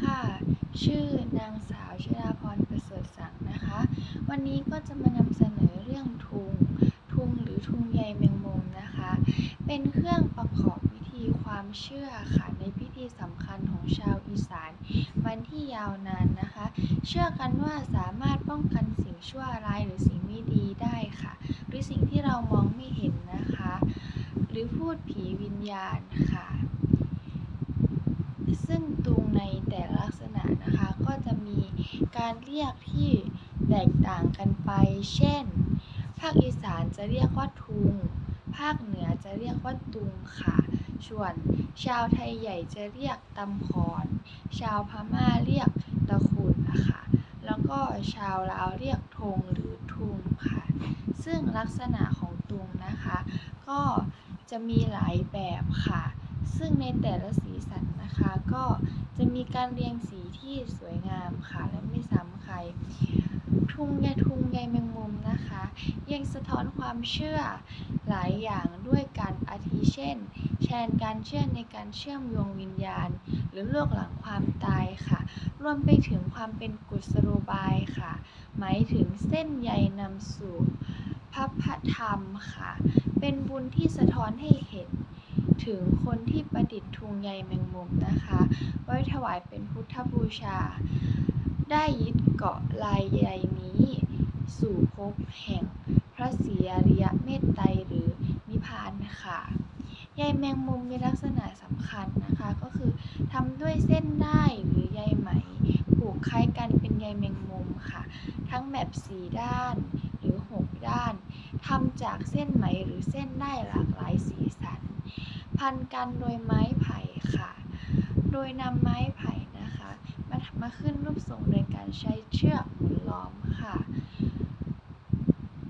ค่ะ ชื่อนางสาวชราพรประเสริฐสังนะคะ วันนี้ก็จะมานำเสนอเรื่องทุง ทุงหรือทุงใยแมงมุมนะคะ เป็นเครื่องประกอบพิธีความเชื่อค่ะในพิธีสำคัญของชาวอีสานวันที่ยาวนานนะคะ เชื่อกันว่าสามารถป้องกันสิ่งชั่วร้ายหรือสิ่งไม่ดีได้ค่ะ หรือสิ่งที่เรามองไม่เห็นนะคะ หรือพูดผีวิญญาณค่ะ ซึ่งตุงในแต่ละลักษณะนะคะ ก็จะมีการเรียกที่แตกต่างกันไป เช่น ภาคอีสานจะเรียกว่าทุง ภาคเหนือจะเรียกว่าตุงค่ะ ส่วนชาวไทยใหญ่จะเรียกตำขอน ชาวพม่าเรียกตะขุดนะคะ แล้วก็ชาวลาวเรียกธงหรือทุงค่ะ ซึ่งลักษณะของตุงนะคะ ก็จะมีหลายแบบค่ะ ซึ่งในแต่ละสี ก็จะมีการเรียงสีที่สวยงามค่ะ และไม่ซ้ำใคร ทุ่งใยทุ่งใยแมงมุมนะคะ ยังสะท้อนความเชื่อหลายอย่างด้วยการอาทิเช่นแทนการเชื่อในการเชื่อมโยงวิญญาณ หรือโลกหลังความตายค่ะ รวมไปถึงความเป็นกุศโลบายค่ะ หมายถึงเส้นใยนำสู่พระพธรรมค่ะ เป็นบุญที่สะท้อนให้เห็น ถึงคนที่ประดิษฐ์ทุงใยแมงมุมนะคะ ไว้ถวายเป็นพุทธบูชา ได้ยึดเกาะลายใยนี้ สู่ภพแห่งพระศรีอริยเมตไตรหรือนิพพานค่ะใยแมงมุมมีลักษณะสำคัญนะคะก็คือทำด้วยเส้นได้หรือใยไหมผูกคล้ายกันเป็นใยแมงมุมค่ะ ทั้งแบบสีด้านหรือหกด้านทำจากเส้นไหมหรือเส้นได้หลากหลายสีสัน พันกันโดยไม้ไผ่ค่ะ โดยนำไม้ไผ่นะคะมามาขึ้นรูปทรงโดยการใช้เชือกหมุนล้อมค่ะ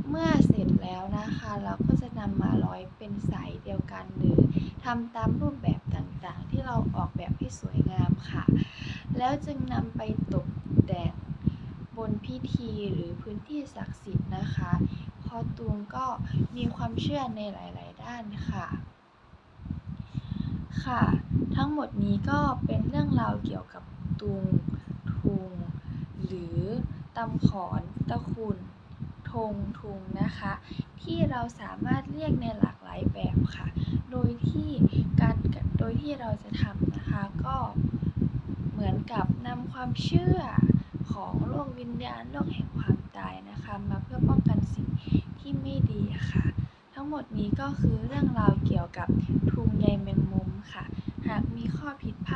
เมื่อเสร็จแล้วนะคะ เราก็จะนำมาร้อยเป็นสายเดียวกันหรือทำตามรูปแบบต่างๆ ที่เราออกแบบให้สวยงามค่ะ แล้วจึงนำไปตกแต่งบนพิธีหรือพื้นที่ศักดิ์สิทธิ์นะคะ คอตูมก็มีความเชื่อในหลาย ๆ ด้านค่ะ ค่ะ ทั้งหมดนี้ก็เป็นเรื่องราวเกี่ยวกับตุง ทุง หรือตำขอนตะคุนทงทุงนะคะ ที่เราสามารถเรียกในหลากหลายแบบค่ะ โดยที่การโดยที่เราจะทำนะคะก็เหมือนกับนำความเชื่อของโลกวิญญาณโลกแห่งความตายนะคะ มาเพื่อป้องกันสิ่งที่ไม่ดีค่ะ งหมดนี้ก็คือเรื่องราวเกี่ยวกับทุงใยแมงมุมค่ะ หากมีข้อผิดพลาด